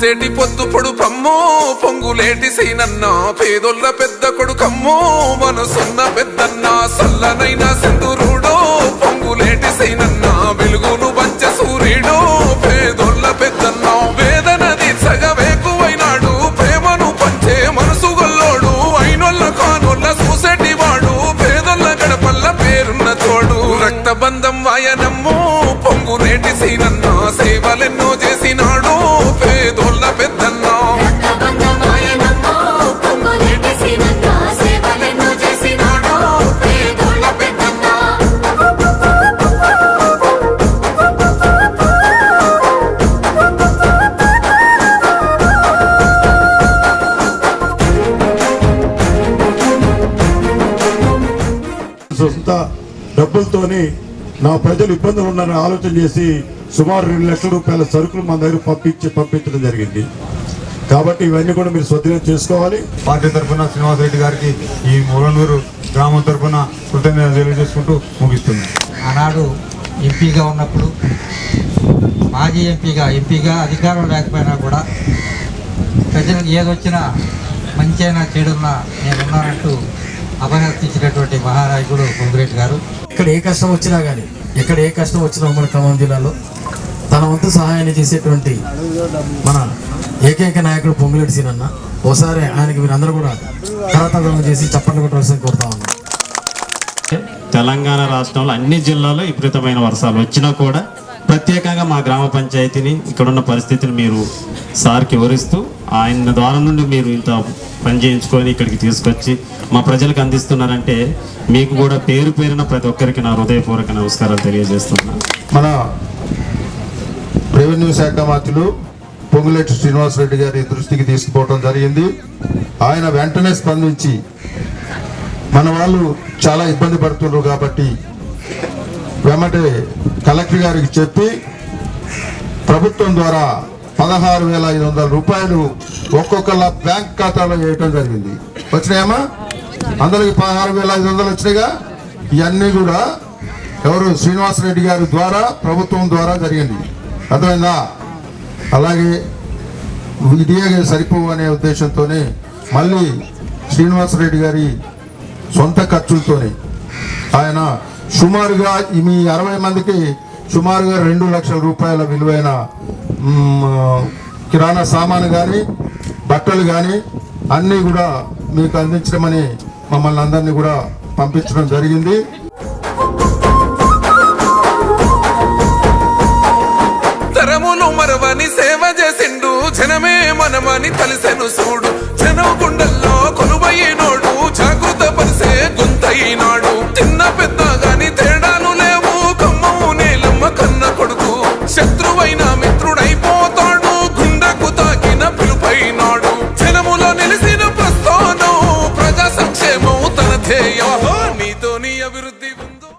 పొడిసేటి పొద్దు పొడు పమ్ము పొంగులేటి సీనన్న పేదొల్ల పెద్ద కొడుకమ్ము మనసున్న పెద్దన్న సల్లనైన సింధురుడు పొంగులేటి సీనన్న వెలుగును పంచ సూర్యుడు పేదొల్ల పెద్దన్న వేదనది సగవేకువైనాడు ప్రేమను పంచే మనసు గొల్లోడు అయినొల్ల కానొల్ల చూసేటి వాడు పేదొల్ల గడపల్ల పేరున్న తోడు. రక్తబంధం వాయనమ్ము పొంగులేటి సీనన్న సేవలెన్నో చేసినాడు సొంత డబ్బులతోని నా ప్రజలు ఇబ్బందులు ఉన్నారని ఆలోచన చేసి సుమారు రెండు లక్షల రూపాయల సరుకులు మన దగ్గర పంపించి పంపించడం జరిగింది. కాబట్టి ఇవన్నీ కూడా మీరు స్వధీనం చేసుకోవాలి. పార్టీ తరఫున శ్రీనివాసరెడ్డి గారికి ఈ మూలనూరు గ్రామం తరఫున కృతజ్ఞతలు తెలియజేసుకుంటూ ముగిస్తున్నాను. ఆనాడు ఎంపీగా ఉన్నప్పుడు మాజీ ఎంపీగా ఎంపీగా అధికారం లేకపోయినా కూడా ప్రజలకు ఏదొచ్చినా మంచి అయినా చెడున్నా నేనున్నానంటూ అభయర్థించినటువంటి మహానాయకుడు పొంగిరెడ్డి గారు. ఇక్కడ ఏ కష్టం వచ్చినా కానీ ఎక్కడ ఏ కష్టం వచ్చినా మన ఖమ్మం జిల్లాలో తన వంతు సహాయాన్ని చేసేటువంటి మన ఏకైక నాయకుడు పొంగులేటి సీనన్న ఒకసారి ఆయనకి మీరు అందరూ కూడా కరతాళం చేసి చప్పట్లు కొట్టవలసిన కోరుతా ఉన్నాం. తెలంగాణ రాష్ట్రంలో అన్ని జిల్లాల్లో విపరీతమైన వర్షాలు వచ్చినా కూడా ప్రత్యేకంగా మా గ్రామ పంచాయతీని ఇక్కడున్న పరిస్థితిని మీరు సార్కి వివరిస్తూ ఆయన ద్వారా నుండి మీరు ఇంత పని చేయించుకొని ఇక్కడికి తీసుకొచ్చి మా ప్రజలకు అందిస్తున్నారంటే మీకు కూడా పేరు పేరున ప్రతి ఒక్కరికి నా హృదయపూర్వక నమస్కారాలు తెలియజేస్తున్నాను మన రెవెన్యూ శాఖ మంత్రులు పొంగులేటి శ్రీనివాసరెడ్డి గారి దృష్టికి తీసుకుపోవడం జరిగింది. ఆయన వెంటనే స్పందించి మన వాళ్ళు చాలా ఇబ్బంది పడుతున్నారు కాబట్టి వెంబటే కలెక్టర్ గారికి చెప్పి ప్రభుత్వం ద్వారా పదహారు వేల ఐదు వందల రూపాయలు ఒక్కొక్కళ్ళ బ్యాంక్ ఖాతాలో వేయటం జరిగింది. వచ్చినాయమ్మా? అందరికి పదహారు వేల ఐదు వందలు వచ్చినాయిగా? ఇవన్నీ కూడా ఎవరు శ్రీనివాసరెడ్డి గారి ద్వారా ప్రభుత్వం ద్వారా జరిగింది. అర్థమైందా? అలాగే ఇదే సరిపోవు అనే ఉద్దేశంతోనే మళ్ళీ శ్రీనివాసరెడ్డి గారి సొంత ఖర్చులతోనే ఆయన సుమారుగా మీ అరవై మందికి సుమారుగా రెండు లక్షల రూపాయల విలువైన కిరాణా సామాను కానీ బట్టలు కానీ అన్నీ కూడా మీకు అందించడమని మమ్మల్ని అందరినీ కూడా పంపించడం జరిగింది. తరములు మరవని సేవ చేసిండు జనమే మనమని తలిసెను చూడు. జనం గుండె